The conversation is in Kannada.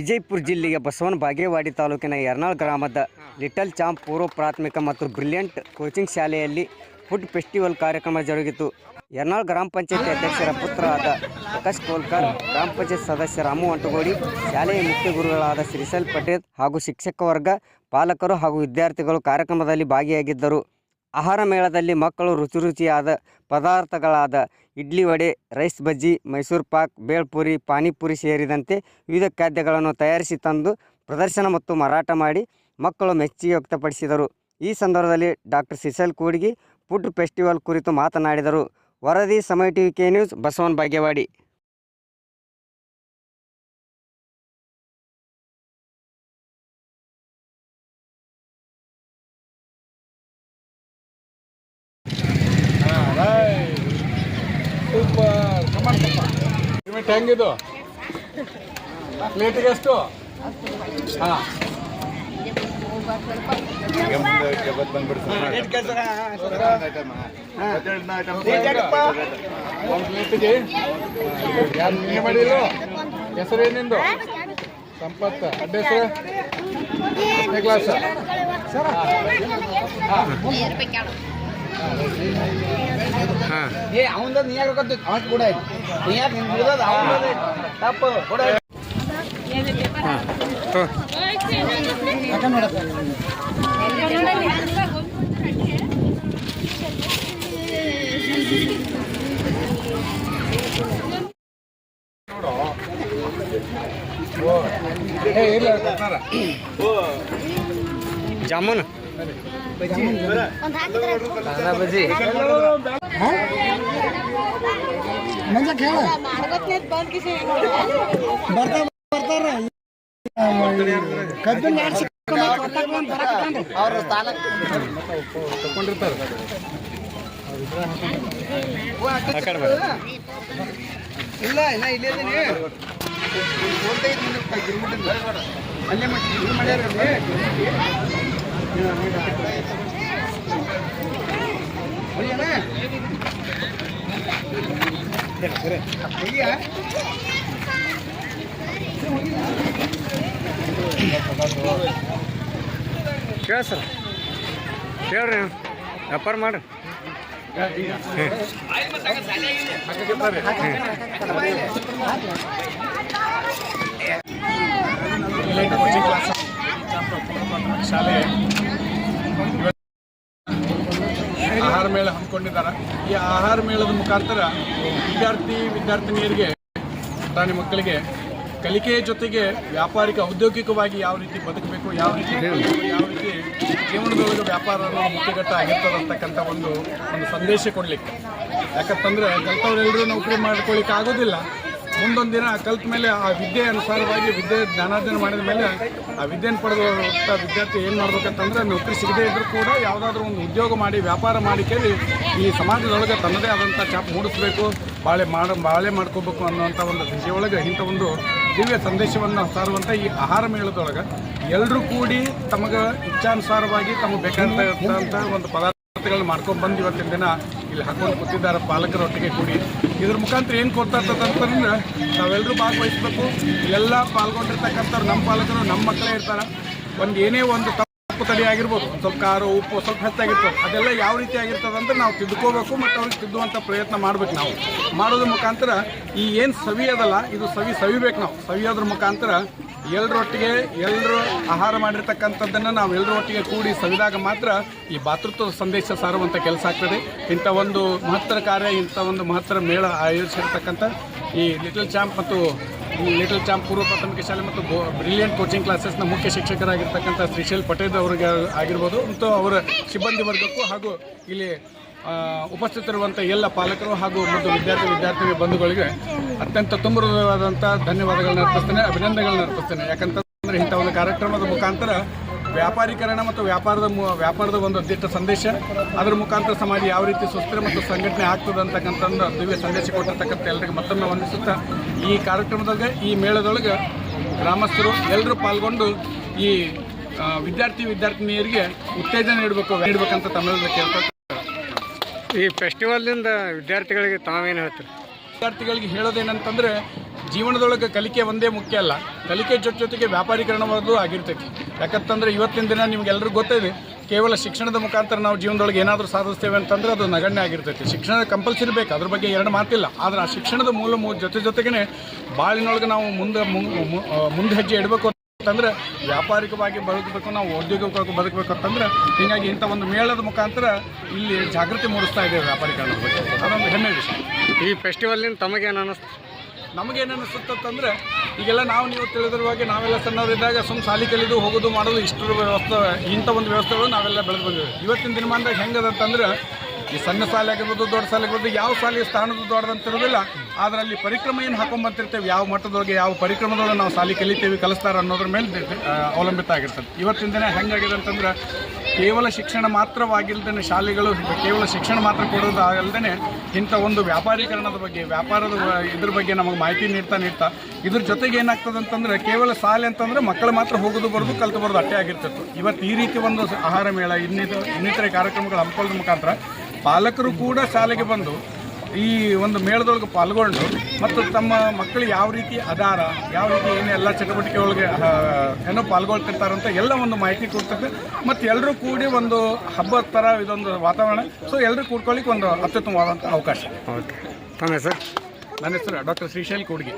ವಿಜಯಪುರ ಜಿಲ್ಲೆಯ ಬಸವನ ಬಾಗೇವಾಡಿ ತಾಲೂಕಿನ ಯರ್ನಾಳ್ ಗ್ರಾಮದ ಲಿಟಲ್ ಚಾಂಪ್ ಪೂರ್ವ ಪ್ರಾಥಮಿಕ ಮತ್ತು ಬ್ರಿಲಿಯಂಟ್ ಕೋಚಿಂಗ್ ಶಾಲೆಯಲ್ಲಿ ಫುಡ್ ಫೆಸ್ಟಿವಲ್ ಕಾರ್ಯಕ್ರಮ ಜರುಗಿತು. ಯರ್ನಾಳ್ ಗ್ರಾಮ ಪಂಚಾಯತಿ ಅಧ್ಯಕ್ಷರ ಪುತ್ರ ಆದ ಪ್ರಕಾಶ್ ಕೋಲ್ಕರ್, ಗ್ರಾಮ ಪಂಚಾಯತ್ ಸದಸ್ಯ ರಾಮು ಅಂಟಗೋಡಿ, ಶಾಲೆಯ ಮುಖ್ಯ ಗುರುಗಳಾದ ಶ್ರೀಶೈಲ್ ಪಟೇಲ್ ಹಾಗೂ ಶಿಕ್ಷಕ ವರ್ಗ, ಪಾಲಕರು ಹಾಗೂ ವಿದ್ಯಾರ್ಥಿಗಳು ಕಾರ್ಯಕ್ರಮದಲ್ಲಿ ಭಾಗಿಯಾಗಿದ್ದರು. ಆಹಾರ ಮೇಳದಲ್ಲಿ ಮಕ್ಕಳು ರುಚಿ ರುಚಿಯಾದ ಪದಾರ್ಥಗಳಾದ ಇಡ್ಲಿ ವಡೆ, ರೈಸ್ ಬಜ್ಜಿ, ಮೈಸೂರು ಪಾಕ್, ಬೇಳ್ಪುರಿ, ಪಾನಿಪುರಿ ಸೇರಿದಂತೆ ವಿವಿಧ ಖಾದ್ಯಗಳನ್ನು ತಯಾರಿಸಿ ತಂದು ಪ್ರದರ್ಶನ ಮತ್ತು ಮಾರಾಟ ಮಾಡಿ ಮಕ್ಕಳು ಮೆಚ್ಚುಗೆ ವ್ಯಕ್ತಪಡಿಸಿದರು. ಈ ಸಂದರ್ಭದಲ್ಲಿ doctor Sisal Kudgi, food festival ಕುರಿತು ಮಾತನಾಡಿದರು. ವರದಿ, ಸಮಯ ಟಿವಿ ಕೆ ನ್ಯೂಸ್, ಬಸವನ್ ಬಾಗೇವಾಡಿ. ಪೇಮೆಂಟ್ ಹೆಂಗಿದು ಪ್ಲೇಟಿಗೆ ಎಷ್ಟು ಹಾಂ ಒಂದು ಪ್ಲೇಟಿಗೆ ಯಾರು ಮಾಡಿದ್ರು ಹೆಸರು ಏನಿಂದು ಸಂಪತ್ ಅಡ್ಡ ಹೆಸರು ಕ್ಲಾಸ್ ಕ್ಲಾಸ್ ಏ ಅವಂದ ನೀ ಗೊತ್ತು ಅವನ್ ಕೂಡ ಐತಿ ನೀ ಯಾಕೆ ನಿನ್ ಬಿಡೋದು ಅವಂದ ತಪ್ಪು ಕೂಡ ಏ ಬಜ್ಜಿ ಅವ್ರ ಸ್ಥಾನ ತಗೊಂಡಿರ್ತಾರೆ ಆ ಕಡೆ ಬರ್ರಿ. ಇಲ್ಲ ಇನ್ನ ಇಲ್ಲೇ ಇದೀನಿ. ಅಲ್ಲೇ ಮಾಡಿ ಮಾಡ್ಯಾರ? ಕೇಳ ಸರ್ ಹೇಳ್ರಿ. ವ್ಯಾಪಾರ ಮಾಡ್ರಿ. ಶಾಲೆ ಆಹಾರ ಮೇಳ ಹಮ್ಮಿಕೊಂಡಿದ್ದಾರೆ ಈ ಆಹಾರ ಮೇಳದ ಮುಖಾಂತರ ವಿದ್ಯಾರ್ಥಿ ವಿದ್ಯಾರ್ಥಿನಿಯರಿಗೆ ತಾನಿ ಮಕ್ಕಳಿಗೆ ಕಲಿಕೆಯ ಜೊತೆಗೆ ವ್ಯಾಪಾರಿಕ ಔದ್ಯೋಗಿಕವಾಗಿ ಯಾವ ರೀತಿ ಬದುಕಬೇಕು ಯಾವ ರೀತಿ ಯಾವ ರೀತಿ ಜೀವನದೊಳಗೆ ವ್ಯಾಪಾರ ಅನ್ನೋದು ಮುಖ್ಯಘಟ್ಟ ಆಗಿರ್ತದೆ ಅಂತಕ್ಕಂಥ ಒಂದು ಒಂದು ಸಂದೇಶ ಕೊಡಲಿಕ್ಕೆ. ಯಾಕಂತಂದ್ರೆ ಕಲ್ತವ್ರೆಲ್ಲರೂ ನೌಕರಿ ಮಾಡ್ಕೊಳ್ಳಿಕ್ಕೆ ಆಗೋದಿಲ್ಲ. ಮುಂದೊಂದು ದಿನ ಕಲ್ತ ಮೇಲೆ ಆ ವಿದ್ಯೆ ಅನುಸಾರವಾಗಿ ವಿದ್ಯೆ ಜ್ಞಾನಾರ್ಜನೆ ಮಾಡಿದ ಮೇಲೆ ಆ ವಿದ್ಯೆಯನ್ನು ಪಡೆದು ವಿದ್ಯಾರ್ಥಿ ಏನು ಮಾಡ್ಬೇಕಂತಂದ್ರೆ ನೌಕರಿ ಸಿಗದೇ ಇದ್ದರೂ ಕೂಡ ಯಾವುದಾದ್ರೂ ಒಂದು ಉದ್ಯೋಗ ಮಾಡಿ, ವ್ಯಾಪಾರ ಮಾಡಿ ಕೇಳಿ ಈ ಸಮಾಜದೊಳಗೆ ತನ್ನದೇ ಆದಂಥ ಚಾಪ್ ಮೂಡಿಸ್ಬೇಕು, ಬಾಳೆ ಮಾಡ, ಬಾಳೆ ಮಾಡ್ಕೋಬೇಕು ಅನ್ನುವಂಥ ಒಂದು ದಿಶೆಯೊಳಗೆ ಇಂಥ ಒಂದು ದಿವ್ಯ ಸಂದೇಶವನ್ನು ಸಾರುವಂಥ ಈ ಆಹಾರ ಮೇಳದೊಳಗೆ ಎಲ್ಲರೂ ಕೂಡಿ ತಮಗೆ ಇಚ್ಛಾನುಸಾರವಾಗಿ ತಮಗೆ ಬೇಕಾದಂಥ ಒಂದು ಪದಾರ್ಥಗಳನ್ನ ಮಾಡ್ಕೊಂಡು ಬಂದು ಇವತ್ತಿನ ದಿನ ಇಲ್ಲಿ ಹಾಕೊಂಡು ಕೂತಿದ್ದಾರೆ ಪಾಲಕರೊಟ್ಟಿಗೆ ಕೂಡಿ. ಇದ್ರ ಮುಖಾಂತರ ಏನು ಕೊಡ್ತಾ ಅಂತಂದ್ರೆ ನಾವೆಲ್ಲರೂ ಭಾಗವಹಿಸ್ಬೇಕು. ಎಲ್ಲ ಪಾಲ್ಗೊಂಡಿರ್ತಕ್ಕಂಥವ್ರು ನಮ್ಮ ಪಾಲಕರು, ನಮ್ಮ ಮಕ್ಕಳೇ ಇರ್ತಾರೆ. ಒಂದು ಏನೇ ಒಂದು ತಪ್ಪು ತಡಿ ಆಗಿರ್ಬೋದು. ಸ್ವಲ್ಪ ಖಾರ, ಉಪ್ಪು ಸ್ವಲ್ಪ ಹೆಚ್ಚಾಗಿರ್ತದೆ ಅದೆಲ್ಲ ಯಾವ ರೀತಿ ಆಗಿರ್ತದೆ ಅಂತ ನಾವು ತಿದ್ಕೋಬೇಕು ಮತ್ತು ಅವ್ರಿಗೆ ತಿದ್ದುವಂಥ ಪ್ರಯತ್ನ ಮಾಡ್ಬೇಕು ನಾವು. ಮಾಡೋದ್ರ ಮುಖಾಂತರ ಈ ಏನು ಸವಿ ಅದಲ್ಲ, ಇದು ಸವಿ ಸವಿಬೇಕು ನಾವು. ಸವಿಯೋದ್ರ ಮುಖಾಂತರ ಎಲ್ಲರೊಟ್ಟಿಗೆ ಎಲ್ಲರೂ ಆಹಾರ ಮಾಡಿರ್ತಕ್ಕಂಥದ್ದನ್ನು ನಾವು ಎಲ್ಲರೊಟ್ಟಿಗೆ ಕೂಡಿ ಸವಿದಾಗ ಮಾತ್ರ ಈ ಭಾತೃತ್ವದ ಸಂದೇಶ ಸಾರುವಂಥ ಕೆಲಸ ಆಗ್ತದೆ. ಇಂಥ ಒಂದು ಮಹತ್ತರ ಕಾರ್ಯ, ಇಂಥ ಒಂದು ಮಹತ್ತರ ಮೇಳ ಆಯೋಜಿಸಿರ್ತಕ್ಕಂಥ ಈ ಲಿಟಲ್ ಚಾಂಪ್ ಮತ್ತು ಲಿಟಲ್ ಚಾಂಪ್ ಪೂರ್ವ ಪ್ರಾಥಮಿಕ ಶಾಲೆ ಮತ್ತು ಬ್ರಿಲಿಯಂಟ್ ಕೋಚಿಂಗ್ ಕ್ಲಾಸಸ್ನ ಮುಖ್ಯ ಶಿಕ್ಷಕರಾಗಿರ್ತಕ್ಕಂಥ ಶ್ರೀಶೈಲ್ ಪಟೇಲ್ ಅವರಿಗೆ ಆಗಿರ್ಬೋದು ಮತ್ತು ಅವರ ಸಿಬ್ಬಂದಿ ವರ್ಗಕ್ಕೂ ಹಾಗೂ ಇಲ್ಲಿ ಉಪಸ್ಥಿತರುವಂಥ ಎಲ್ಲ ಪಾಲಕರು ಹಾಗೂ ಮತ್ತು ವಿದ್ಯಾರ್ಥಿ ವಿದ್ಯಾರ್ಥಿನಿ ಬಂಧುಗಳಿಗೆ ಅತ್ಯಂತ ತುಂಬರವಾದಂಥ ಧನ್ಯವಾದಗಳನ್ನ ಅರ್ಪಿಸ್ತೇನೆ, ಅಭಿನಂದನೆಗಳನ್ನ ಅರ್ಪಿಸ್ತೇನೆ. ಯಾಕಂತಂದ್ರೆ ಇಂಥ ಒಂದು ಕಾರ್ಯಕ್ರಮದ ಮುಖಾಂತರ ವ್ಯಾಪಾರೀಕರಣ ಮತ್ತು ವ್ಯಾಪಾರದ ವ್ಯಾಪಾರದ ಒಂದು ದಿಟ್ಟ ಸಂದೇಶ ಅದರ ಮುಖಾಂತರ ಸಮಾಜ ಯಾವ ರೀತಿ ಸುಸ್ಥಿರ ಮತ್ತು ಸಂಘಟನೆ ಆಗ್ತದೆ ಅಂತಕ್ಕಂಥ ಒಂದು ದಿವ್ಯ ಸಂದೇಶ ಕೊಟ್ಟಿರ್ತಕ್ಕಂಥ ಎಲ್ಲರಿಗೆ ಮತ್ತೊಮ್ಮೆ ವಂದಿಸುತ್ತಾ ಈ ಕಾರ್ಯಕ್ರಮದೊಳಗೆ ಈ ಮೇಳದೊಳಗೆ ಗ್ರಾಮಸ್ಥರು ಎಲ್ಲರೂ ಪಾಲ್ಗೊಂಡು ಈ ವಿದ್ಯಾರ್ಥಿ ವಿದ್ಯಾರ್ಥಿನಿಯರಿಗೆ ಉತ್ತೇಜನ ನೀಡಬೇಕು ನೀಡಬೇಕಂತ ತಮ್ಮೆಲ್ಲರೂ ಕೇಳ್ತಾ ಈ ಫೆಸ್ಟಿವಲ್ನಿಂದ ವಿದ್ಯಾರ್ಥಿಗಳಿಗೆ ತಾವೇನು ಹೇಳ್ತಾರೆ? ವಿದ್ಯಾರ್ಥಿಗಳಿಗೆ ಹೇಳೋದೇನಂತಂದ್ರೆ ಜೀವನದೊಳಗೆ ಕಲಿಕೆ ಒಂದೇ ಮುಖ್ಯ ಅಲ್ಲ. ಕಲಿಕೆ ಜೊತೆ ಜೊತೆಗೆ ವ್ಯಾಪಾರೀಕರಣವಾದ್ದು ಆಗಿರ್ತೈತಿ. ಯಾಕಂತಂದ್ರೆ ಇವತ್ತಿನ ದಿನ ನಿಮ್ಗೆಲ್ಲರಿಗೂ ಗೊತ್ತಿದೆ ಕೇವಲ ಶಿಕ್ಷಣದ ಮುಖಾಂತರ ನಾವು ಜೀವನದೊಳಗೆ ಏನಾದರೂ ಸಾಧಿಸ್ತೇವೆ ಅಂತಂದ್ರೆ ಅದು ನಗಣ್ಯ ಆಗಿರ್ತೈತಿ. ಶಿಕ್ಷಣ ಕಂಪಲ್ಸರಿ ಬೇಕು, ಅದ್ರ ಬಗ್ಗೆ ಎರಡು ಮಾತಿಲ್ಲ. ಆದರೆ ಆ ಶಿಕ್ಷಣದ ಮೂಲ ಜೊತೆ ಜೊತೆಗೇ ಬಾಳಿನೊಳಗೆ ನಾವು ಮುಂದೆ ಮುಂದೆ ಹೆಜ್ಜೆ ಇಡಬೇಕು ಅಂತಂದ್ರೆ ವ್ಯಾಪಾರಿಕವಾಗಿ ಬದುಕಬೇಕು, ನಾವು ಔದ್ಯೋಗಿಕವಾಗಿ ಬದುಕಬೇಕು ಅಂತಂದ್ರೆ ಹೀಗಾಗಿ ಇಂಥ ಒಂದು ಮೇಳದ ಮುಖಾಂತರ ಇಲ್ಲಿ ಜಾಗೃತಿ ಮೂಡಿಸ್ತಾ ಇದೆ ವ್ಯಾಪಾರೀಕರಣದ ಬಗ್ಗೆ. ಅದೊಂದು ಹೆಮ್ಮೆ ವಿಷಯ. ಈ ಫೆಸ್ಟಿವಲ್ನಿಂದ ತಮಗೇನು ಅನ್ನಿಸ್ತು ನಮಗೇನು ಅನಿಸುತ್ತಂದ್ರೆ ಈಗೆಲ್ಲ ನಾವು ನೀವು ತಿಳಿದಿರುವಾಗೆ ನಾವೆಲ್ಲ ಸಣ್ಣವರಿದ್ದಾಗ ಸುಮ್ಮ ಸಾಲಿ ಕಲಿದು ಹೋಗೋದು ಮಾಡೋದು ಇಷ್ಟರ ವ್ಯವಸ್ಥೆ, ಇಂಥ ಒಂದು ವ್ಯವಸ್ಥೆಗಳು ನಾವೆಲ್ಲ ಬೆಳೆದು ಬಂದಿವೆ ಇವತ್ತಿನ ದಿನಮಾನದಾಗ ಹೆಂಗದಂತಂದ್ರೆ, ಈ ಸಣ್ಣ ಶಾಲೆ ಆಗಿರ್ಬೋದು, ದೊಡ್ಡ ಶಾಲೆ ಆಗಿರ್ಬೋದು, ಯಾವ ಶಾಲೆ ಸ್ಥಾನದ ದೊಡ್ಡದಂತಿರೋದಿಲ್ಲ. ಆದ್ರೆ ಅಲ್ಲಿ ಪರಿಕ್ರಮ ಏನು ಹಾಕೊಂಡ್ಬರ್ತಿರ್ತೇವೆ ಯಾವ ಮಟ್ಟದೊಳಗೆ ಯಾವ ಪರಿಕ್ರಮದೊಳಗೆ ನಾವು ಶಾಲೆ ಕಲಿತೇವೆ, ಕಲಿಸ್ತಾರೆ ಅನ್ನೋದ್ರ ಮೇಲೆ ಅವಲಂಬಿತ ಆಗಿರ್ತದೆ. ಇವತ್ತಿನ ದಿನ ಹೆಂಗಾಗಿದೆ ಅಂತಂದ್ರೆ, ಕೇವಲ ಶಿಕ್ಷಣ ಮಾತ್ರವಾಗಿಲ್ದೇ ಶಾಲೆಗಳು, ಕೇವಲ ಶಿಕ್ಷಣ ಮಾತ್ರ ಕೊಡೋದು ಅಲ್ಲದೆ ಇಂಥ ಒಂದು ವ್ಯಾಪಾರೀಕರಣದ ಬಗ್ಗೆ, ವ್ಯಾಪಾರದ ಇದ್ರ ಬಗ್ಗೆ ನಮಗೆ ಮಾಹಿತಿ ನೀಡ್ತಾ ನೀಡ್ತಾ, ಇದ್ರ ಜೊತೆಗೆ ಏನಾಗ್ತದೆ ಅಂತಂದ್ರೆ, ಕೇವಲ ಶಾಲೆ ಅಂತಂದ್ರೆ ಮಕ್ಕಳು ಮಾತ್ರ ಹೋಗೋದು ಬರೋದು ಕಲ್ತು ಬರೋದು ಅಟ್ಟೆ ಆಗಿರ್ತಿತ್ತು ಇವತ್ತು ಈ ರೀತಿ ಒಂದು ಆಹಾರ ಮೇಳ, ಇನ್ನಿತರ, ಇನ್ನಿತರೆ ಕಾರ್ಯಕ್ರಮಗಳು ಹಮ್ಮಿಕೊಳ್ಳೋದ್ರ ಮುಖಾಂತರ ಪಾಲಕರು ಕೂಡ ಶಾಲೆಗೆ ಬಂದು ಈ ಒಂದು ಮೇಳದೊಳಗೆ ಪಾಲ್ಗೊಂಡು ಮತ್ತು ತಮ್ಮ ಮಕ್ಕಳು ಯಾವ ರೀತಿ ಆಧಾರ ಯಾವ ರೀತಿ ಏನು ಎಲ್ಲ ಚಟುವಟಿಕೆ ಒಳಗೆ ಏನೋ ಪಾಲ್ಗೊಳ್ತಿರ್ತಾರಂತ ಎಲ್ಲ ಒಂದು ಮಾಹಿತಿ ಕೊಡ್ತದೆ. ಮತ್ತು ಎಲ್ಲರೂ ಕೂಡಿ ಒಂದು ಹಬ್ಬದ ಥರ ಇದೊಂದು ವಾತಾವರಣ. ಸೊ ಎಲ್ಲರೂ ಕೂಡ್ಕೊಳ್ಳಿಕ್ಕೆ ಒಂದು ಅತ್ಯುತ್ತಮವಾದಂಥ ಅವಕಾಶ. ಓಕೆ ತಮ್ಮ ಹೆಸರು? ನನ್ನ ಹೆಸರು ಡಾಕ್ಟರ್ ಶ್ರೀಶೈಲ್ ಕೂಡ್ಗಿ.